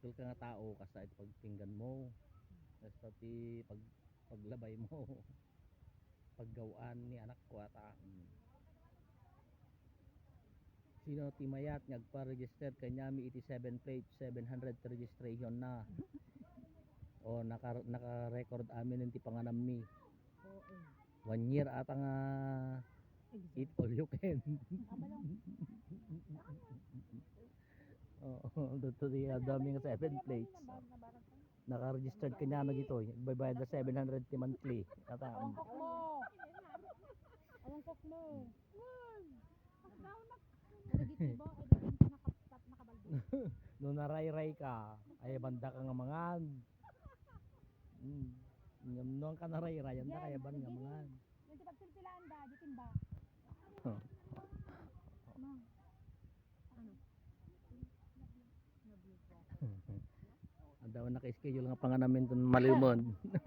Tul ka nga tao kasi pagpinggan mo. Tapos pati pag paglabay mo. Paggawaan ni anak ko ata. Mm. Sino timayat nagpa-register kanyami 87 plate 700 registration na. O naka naka-record amin ng tipanganami. One year ata nga eat all you can. Oo, dito di dami nga 7 plates. Naka-registered ka namin dito. Baybayad na 700 ti monthly. Ata. Anong cook mo? Anong cook mo? Nung naray-ray ka, ay banda ka nga mangan. Mm. Nung ka naray-ray, yan na kaya ban nga mangan. Yung tipag silpilaan da, di daw naka-schedule nga panganamin dun malimon.